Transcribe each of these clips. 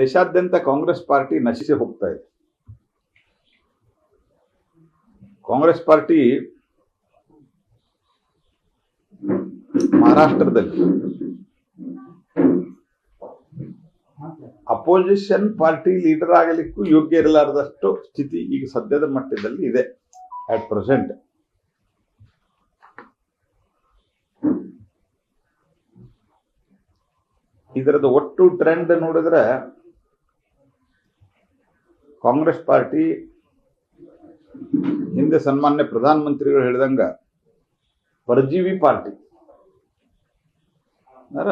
ದೇಶಾದ್ಯಂತ ಕಾಂಗ್ರೆಸ್ ಪಾರ್ಟಿ ನಶಿಸಿ ಹೋಗ್ತಾ ಇದೆ. ಕಾಂಗ್ರೆಸ್ ಪಾರ್ಟಿ ಮಹಾರಾಷ್ಟ್ರದಲ್ಲಿ ಅಪೋಸಿಷನ್ ಪಾರ್ಟಿ ಲೀಡರ್ ಆಗಲಿಕ್ಕೂ ಯೋಗ್ಯ ಇರಲಾರದಷ್ಟು ಸ್ಥಿತಿ ಈಗ ಸದ್ಯದ ಮಟ್ಟದಲ್ಲಿ ಇದೆ. ಅಟ್ ಪ್ರೆಸೆಂಟ್ ಇದರದ ಒಟ್ಟು ಟ್ರೆಂಡ್ ನೋಡಿದ್ರೆ ಕಾಂಗ್ರೆಸ್ ಪಾರ್ಟಿ ಹಿಂದೆ ಸನ್ಮಾನ್ಯ ಪ್ರಧಾನಮಂತ್ರಿಗಳು ಹೇಳಿದಂಗ ಪರಜೀವಿ ಪಾರ್ಟಿ. ಅಂದ್ರ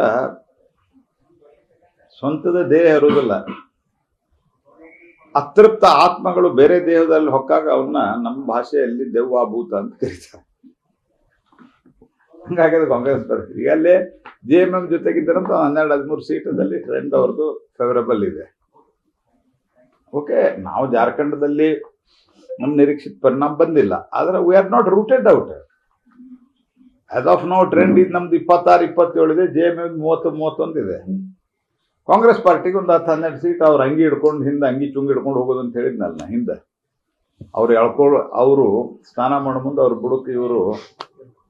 ಸ್ವಂತದ ದೇಹ ಇರುವುದಿಲ್ಲ. ಅತೃಪ್ತ ಆತ್ಮಗಳು ಬೇರೆ ದೇಹದಲ್ಲಿ ಹೊಕ್ಕಾಗ ಅವನ್ನ ನಮ್ಮ ಭಾಷೆಯಲ್ಲಿ ದೆವ್ವ ಭೂತ ಅಂತ ಕರೀತಾರೆ. ಹಂಗಾಗಿದೆ ಕಾಂಗ್ರೆಸ್ ಬರ್ತೀವಿ ಈಗ ಅಲ್ಲೇ ಜೆ ಎಂ ಎಂ ಜೊತೆಗಿದ್ದರಂತ ಹನ್ನೆರಡು, ಹದಿಮೂರು ಸೀಟದಲ್ಲಿ ಟ್ರೆಂಡ್ ಅವ್ರದ್ದು ಫೇವರಬಲ್ ಇದೆ. ಓಕೆ ನಾವು ಜಾರ್ಖಂಡದಲ್ಲಿ ನಮ್ಮ ನಿರೀಕ್ಷಿತ ಪರಿಣಾಮ ಬಂದಿಲ್ಲ. ಆದ್ರೆ we are not rooted out as of no trend ಇದು ನಮ್ದು ಇಪ್ಪತ್ತಾರು, ಇಪ್ಪತ್ತೇಳು ಇದೆ ಜೆ ಎಂ ಎಂ ಮೂವತ್ತು, ಮೂವತ್ತೊಂದು ಇದೆ. ಕಾಂಗ್ರೆಸ್ ಪಾರ್ಟಿಗೆ ಒಂದು ಹತ್ತು, ಹನ್ನೆರಡು ಸೀಟ್ ಅವ್ರ ಅಂಗಿ ಹಿಡ್ಕೊಂಡು, ಹಿಂದೆ ಅಂಗಿ ಚುಂಗಿ ಹಿಡ್ಕೊಂಡು ಹೋಗೋದು ಅಂತ ಹೇಳಿದ್ನಲ್ಲ ಹಿಂದೆ. ಅವ್ರು ಎಳ್ಕೊಳ್ಳೋ ಅವರು ಸ್ನಾನ ಮಾಡೋ ಮುಂದೆ ಅವ್ರ ಬುಡಕ್ಕೆ ಇವರು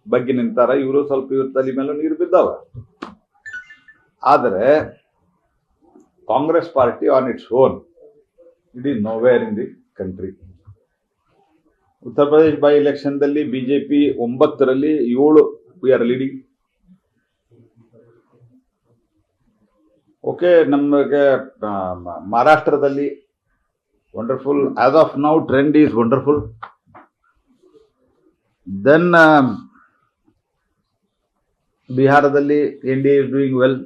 ಬಗ್ಗೆ ನಿಂತಾರ, ಇವರು ಸ್ವಲ್ಪ ಇವ್ರ ತಲೆ ಮೇಲೆ ನೀರು ಬಿದ್ದಾವ. ಆದರೆ Congress party on its own is nowhere in the country Uttar Pradesh by ಎಲೆಕ್ಷನ್ದಲ್ಲಿ BJP ಒಂಬತ್ತರಲ್ಲಿ ಏಳು ವಿ ಆರ್ ಲೀಡಿಂಗ್ ಓಕೆ ನಮಗೆ ಮಹಾರಾಷ್ಟ್ರದಲ್ಲಿ wonderful as of now trend is wonderful then ಬಿಹಾರದಲ್ಲಿ N D is doing well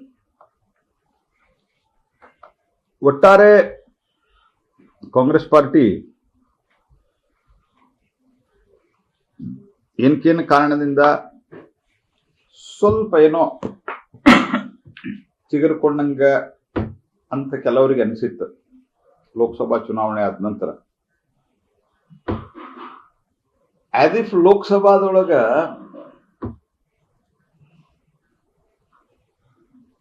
ಒಟ್ಟಾರೆ Congress party ಏನಕ್ಕೇನು ಕಾರಣದಿಂದ ಸ್ವಲ್ಪ ಏನೋ ಚಿಗುರ್ಕೊಂಡಂಗ ಅಂತ ಕೆಲವರಿಗೆ ಅನಿಸಿತ್ತು. ಲೋಕಸಭಾ ಚುನಾವಣೆ ಆದ ನಂತರ. ಆಸ್ ಇಫ್ ಲೋಕಸಭಾದೊಳಗ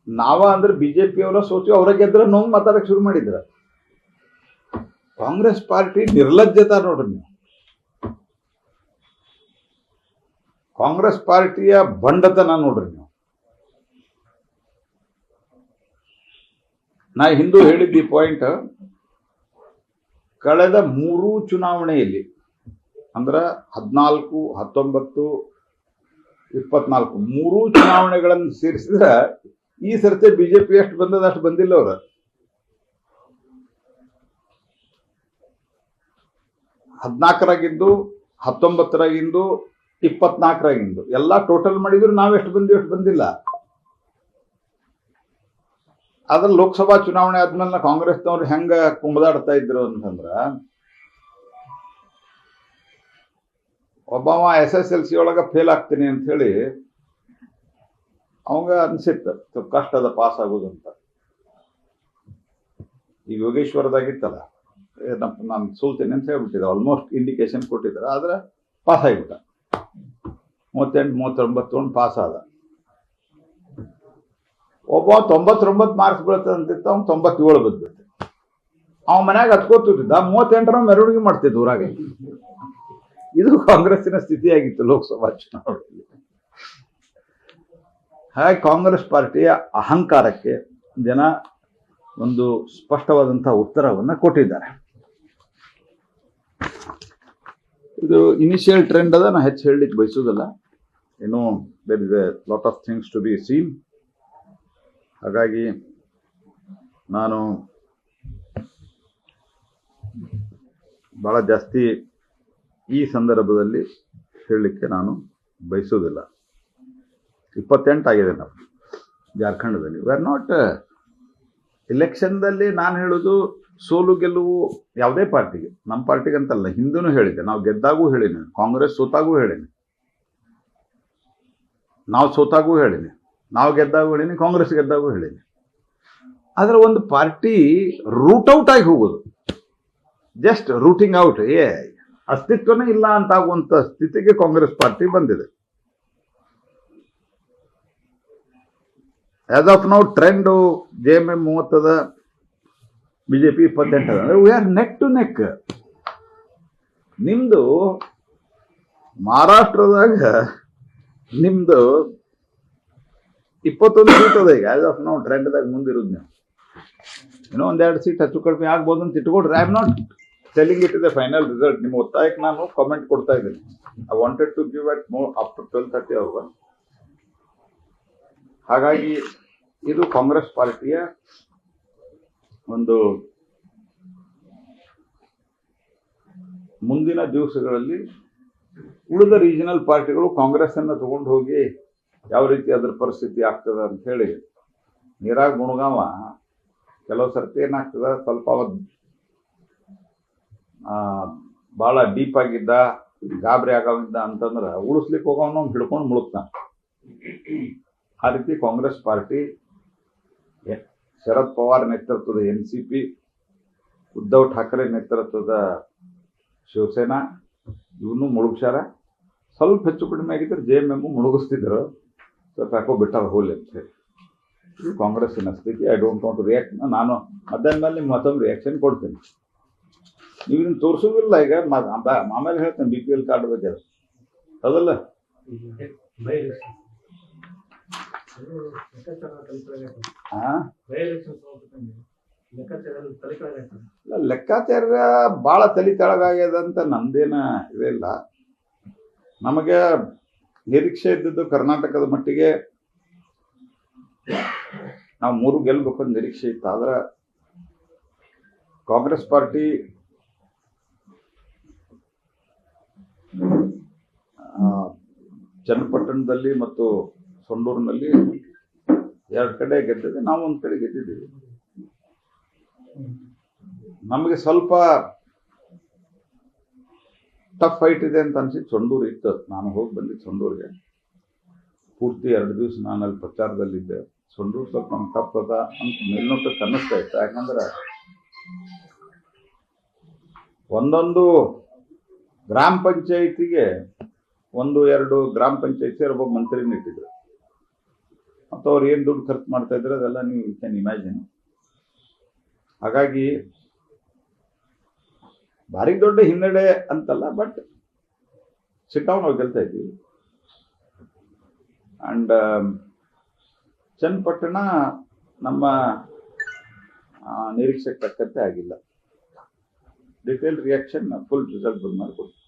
ನಾವ ಅಂದ್ರೆ ಬಿಜೆಪಿ ಅವರ ಸೋಚು ಅವರ ಗೆದ್ರ ನೋವು ಮಾತಾಡಕ್ ಶುರು ಮಾಡಿದ್ರ. ಕಾಂಗ್ರೆಸ್ ಪಾರ್ಟಿ ನಿರ್ಲಜ್ಜತ ನೋಡ್ರಿ ನೀವು. ಕಾಂಗ್ರೆಸ್ ಪಾರ್ಟಿಯ ಬಂಡತನ ನೋಡ್ರಿ ನೀವು. ನಾ ಹಿಂದೂ ಹೇಳಿದ್ದಿ ಪಾಯಿಂಟ್ ಕಳೆದ ಮೂರು ಚುನಾವಣೆಯಲ್ಲಿ ಅಂದ್ರ ಹದಿನಾಲ್ಕು, ಹತ್ತೊಂಬತ್ತು, ಇಪ್ಪತ್ನಾಲ್ಕು, ಮೂರು ಚುನಾವಣೆಗಳನ್ನು ಸೇರಿಸಿದ್ರೆ ಈ ಸರ್ತಿ ಬಿಜೆಪಿ ಎಷ್ಟು ಬಂದದ ಅಷ್ಟು ಬಂದಿಲ್ಲ ಅವ್ರ. ಹದಿನಾಲ್ಕರಾಗಿದ್ದು ಹತ್ತೊಂಬತ್ತರಾಗಿಂದು ಇಪ್ಪತ್ನಾಲ್ಕರಾಗಿಂದು ಎಲ್ಲ ಟೋಟಲ್ ಮಾಡಿದ್ರು ನಾವೆಷ್ಟು ಬಂದಿವಿ ಎಷ್ಟು ಬಂದಿಲ್ಲ. ಆದ್ರೆ ಲೋಕಸಭಾ ಚುನಾವಣೆ ಆದ್ಮೇಲೆ ಕಾಂಗ್ರೆಸ್ನವ್ರು ಹೆಂಗ ಕುಂಬದಾಡ್ತಾ ಇದ್ರು ಅಂತಂದ್ರ, ಒಬ್ಬವ ಎಸ್ ಎಸ್ ಎಲ್ ಸಿ ಒಳಗ ಫೇಲ್ ಆಗ್ತೀನಿ ಅಂತ ಹೇಳಿ ಅವಂಗ ಅನ್ಸಿತ್ತು ಸ್ವಲ್ಪ ಕಷ್ಟ ಅದ ಪಾಸ್ ಆಗೋದು ಅಂತ. ಈಗ ಯೋಗೇಶ್ವರದಾಗಿತ್ತಲ್ಲ ನಮ್ಮ ನಮ್- ನಾನು ಸೋಲ್ತೇನೆ ಅಂತ ಹೇಳ್ಬಿಟ್ಟಿದ್ದೆ ಆಲ್ಮೋಸ್ಟ್ ಇಂಡಿಕೇಶನ್ ಕೊಟ್ಟಿದ್ದಾರೆ ಆದ್ರೆ ಪಾಸ್ ಆಗಿಬಿಟ್ಟ. ಮೂವತ್ತೆಂಟು ಮೂವತ್ತೊಂಬತ್ತು ಪಾಸ್ ಆದ. ಒಬ್ಬ ತೊಂಬತ್ತೊಂಬತ್ತು ಮಾರ್ಕ್ಸ್ ಬೀಳ್ತದೆ ಅಂತಿತ್ತ, ಅವ್ನು ತೊಂಬತ್ತೇಳು ಬಂದ್ಬಿಡ್ತು ಅವ ಮನ್ಯಾಗ ಹತ್ಕೋತಿದ್ದ ಮೂವತ್ತೆಂಟರ ಮೆರವಣಿಗೆ ಮಾಡ್ತಿದ್ದ ಊರಾಗ. ಇದು ಕಾಂಗ್ರೆಸ್ಸಿನ ಸ್ಥಿತಿಯಾಗಿತ್ತು ಲೋಕಸಭಾ ಚುನಾವಣೆಯಲ್ಲಿ. ಹಾಗೆ ಕಾಂಗ್ರೆಸ್ ಪಾರ್ಟಿಯ ಅಹಂಕಾರಕ್ಕೆ ಜನ ಒಂದು ಸ್ಪಷ್ಟವಾದಂಥ ಉತ್ತರವನ್ನು ಕೊಟ್ಟಿದ್ದಾರೆ. ಇದು ಇನಿಷಿಯಲ್ ಟ್ರೆಂಡ್ ಅದ ನಾ ಹೆಚ್ಚು ಹೇಳಲಿಕ್ಕೆ ಬಯಸೋದಲ್ಲ ಇನ್ನು there is a lot of things to be seen ಹಾಗಾಗಿ ನಾನು ಭಾಳ ಜಾಸ್ತಿ ಈ ಸಂದರ್ಭದಲ್ಲಿ ಹೇಳಲಿಕ್ಕೆ ನಾನು ಬಯಸೋದಿಲ್ಲ ಇಪ್ಪತ್ತೆಂಟು ಆಗಿದೆ ನಾವು, ಜಾರ್ಖಂಡದಲ್ಲಿ. ವಿ ಆರ್ ನಾಟ್ ಇಲೆಕ್ಷನ್ದಲ್ಲಿ ನಾನು ಹೇಳೋದು ಸೋಲು ಗೆಲುವು ಯಾವುದೇ ಪಾರ್ಟಿಗೆ ನಮ್ಮ ಪಾರ್ಟಿಗೆ ಅಂತಲ್ಲ ಹಿಂದೂ ಹೇಳಿದ್ದೆ. ನಾವು ಗೆದ್ದಾಗೂ ಹೇಳಿನಿ, ಕಾಂಗ್ರೆಸ್ ಸೋತಾಗೂ ಹೇಳಿನಿ. ನಾವು ಸೋತಾಗೂ ಹೇಳಿನಿ, ನಾವು ಗೆದ್ದಾಗೂ ಹೇಳಿನಿ, ಕಾಂಗ್ರೆಸ್ ಗೆದ್ದಾಗೂ ಹೇಳಿನಿ. ಆದರೆ ಒಂದು ಪಾರ್ಟಿ ರೂಟ್ ಔಟ್ ಆಗಿ ಹೋಗೋದು. ಜಸ್ಟ್ ರೂಟಿಂಗ್ ಔಟ್ ಏ, ಅಸ್ತಿತ್ವನೇ ಇಲ್ಲ ಅಂತ ಆಗುವಂಥ ಸ್ಥಿತಿಗೆ ಕಾಂಗ್ರೆಸ್ ಪಾರ್ಟಿ ಬಂದಿದೆ. As of now trend J M M ಮೂವತ್ತದ BJP ಇಪ್ಪತ್ತೆಂಟು ಅದ. ಅಂದ್ರೆ we are neck to neck ನಿಮ್ದು ಮಹಾರಾಷ್ಟ್ರದಾಗ ನಿಮ್ದು ಇಪ್ಪತ್ತೊಂದು ಸೀಟ್ ಅದ ಈಗ. ಆಸ್ ಆಫ್ ನಾವು ಟ್ರೆಂಡ್ದಾಗ ಮುಂದಿರೋದು ನೀವು. ಇನ್ನೂ ಒಂದೆರಡು ಸೀಟ್ ಹೆಚ್ಚು ಕಡಿಮೆ ಆಗ್ಬೋದು ಅಂತ ಇಟ್ಕೊಡ್ರಿ I am not telling it is final result ನಿಮ್ಮ ಒತ್ತಾಯಕ್ಕೆ ನಾನು ಕಾಮೆಂಟ್ ಕೊಡ್ತಾ ಇದ್ದೀನಿ. I wanted to give at more after twelve thirty hour ಹಾಗಾಗಿ ಇದು ಕಾಂಗ್ರೆಸ್ ಪಾರ್ಟಿಯ ಒಂದು ಮುಂದಿನ ದಿವಸಗಳಲ್ಲಿ ಉಳಿದ ರೀಜನಲ್ ಪಾರ್ಟಿಗಳು ಕಾಂಗ್ರೆಸ್ ಅನ್ನು ತಗೊಂಡು ಹೋಗಿ ಯಾವ ರೀತಿ ಅದ್ರ ಪರಿಸ್ಥಿತಿ ಆಗ್ತದ ಅಂತ ಹೇಳಿ ನೀರಾಗ ಗುಣಗಾಮ ಕೆಲವು ಸರ್ತಿ ಏನಾಗ್ತದ, ಸ್ವಲ್ಪ ಭಾಳ ಡೀಪ್ ಆಗಿದ್ದ, ಗಾಬರಿ ಆಗವಿದ್ದ ಅಂತಂದ್ರೆ ಉಳಿಸ್ಲಿಕ್ಕೆ ಹೋಗೋನು ಹಿಡ್ಕೊಂಡು ಮುಳುಗ್ತಾನೆ. ಆ ರೀತಿ ಕಾಂಗ್ರೆಸ್ ಪಾರ್ಟಿ ಶರದ್ ಪವಾರ್ ನೇತೃತ್ವದ N C P, Uddhav Thackeray ನೇತೃತ್ವದ ಶಿವಸೇನಾ, ಇವನು ಮುಳುಗ್ಸ್ಯಾರ. ಸ್ವಲ್ಪ ಹೆಚ್ಚು ಕಡಿಮೆ ಆಗಿದ್ರೆ ಜೆ ಎಂ ಎಂ ಮುಳುಗಿಸ್ತಿದ್ರು. ಸ್ವಲ್ಪ ಯಾಕೋ ಬಿಟ್ಟಾರ ಹೋಲಿ ಅಂತ ಹೇಳಿ. ಕಾಂಗ್ರೆಸ್ಸಿನ ಸ್ಥಿತಿ. ಐ ಡೋಂಟ್ ವಾಂಟ್ ರಿಯಾಕ್ಟ್ ನಾನು ಮಧ್ಯಾಹ್ನ ಮೇಲೆ ನಿಮ್ಗೆ ಮತ್ತೊಂದು ರಿಯಾಕ್ಷನ್ ಕೊಡ್ತೀನಿ. ನೀವು ಇದನ್ನ ತೋರಿಸೋದಿಲ್ಲ ಈಗ. ಆಮೇಲೆ ಹೇಳ್ತೇನೆ ಬಿ ಪಿ ಎಲ್ ಕಾರ್ಡ್ ಬಗ್ಗೆ. ಅದು. ಲೆಕ್ಕಾಚಾರ ಭಾಳ ತಲೆ ತೆಳಗಾಗ್ಯದಂತ ಅಂತ ನಂದೇನ ಇದಿಲ್ಲ ನಮಗೆ ನಿರೀಕ್ಷೆ ಇದ್ದದ್ದು ಕರ್ನಾಟಕದ ಮಟ್ಟಿಗೆ ನಾವು ಮೂರು ಗೆಲ್ಬೇಕು ಅಂತ ನಿರೀಕ್ಷೆ ಇತ್ತು. ಆದ್ರೆ ಕಾಂಗ್ರೆಸ್ ಪಾರ್ಟಿ ಚನ್ನಪಟ್ಟಣದಲ್ಲಿ ಮತ್ತು ಸೊಂಡೂರಿನಲ್ಲಿ ಎರಡು ಕಡೆ ಗೆದ್ದಿದೆ, ನಾವು ಒಂದು ಕಡೆ ಗೆದ್ದಿದ್ದೀವಿ. ನಮಗೆ ಸ್ವಲ್ಪ ಟಫ್ ಫೈಟ್ ಇದೆ ಅಂತ ಅನ್ಸಿದ್ದು ಸೊಂಡೂರು ಇತ್ತು. ನಾನು ಹೋಗಿ ಬಂದಿದ್ದು ಸೊಂಡೂರಿಗೆ. ಪೂರ್ತಿ ಎರಡು ದಿವಸ ನಾನು ಅಲ್ಲಿ ಪ್ರಚಾರದಲ್ಲಿದ್ದೆ. ಸೊಂಡೂರು ಸ್ವಲ್ಪ ನಮ್ಗೆ ಟಫ್ ಅದ ಅಂತ ಮೇಲ್ನೋಟಕ್ಕೆ ಅನ್ನಿಸ್ತಾ ಇತ್ತು. ಯಾಕಂದ್ರೆ ಒಂದೊಂದು ಗ್ರಾಮ ಪಂಚಾಯಿತಿಗೆ ಒಂದು, ಎರಡು ಗ್ರಾಮ ಪಂಚಾಯತಿ ಒಬ್ಬ ಮಂತ್ರಿನ ಇಟ್ಟಿದ್ರು. ಮತ್ತು ಅವ್ರು ಏನು ದುಡ್ಡು ಖರ್ಚು ಮಾಡ್ತಾ ಇದ್ರೆ ಅದೆಲ್ಲ ನೀವು ಕ್ಯಾನ್ ಇಮ್ಯಾಜಿನ್ ಹಾಗಾಗಿ ಭಾರಿ ದೊಡ್ಡ ಹಿನ್ನಡೆ ಅಂತಲ್ಲ ಬಟ್ ಸಿಟ್ಟಾವ್ ನಾವು ಗೆಲ್ತಾ ಇದ್ದೀವಿ. ಅಂಡ್ ಚನ್ನಪಟ್ಟಣ ನಮ್ಮ ನಿರೀಕ್ಷೆ ತಕ್ಕಂತೆ ಆಗಿಲ್ಲ. ಡಿಟೇಲ್ ರಿಯಾಕ್ಷನ್ ಫುಲ್ ರಿಸಲ್ಟ್ ಬಂದು ಮಾಡ್ಕೊಡ್ತೀವಿ.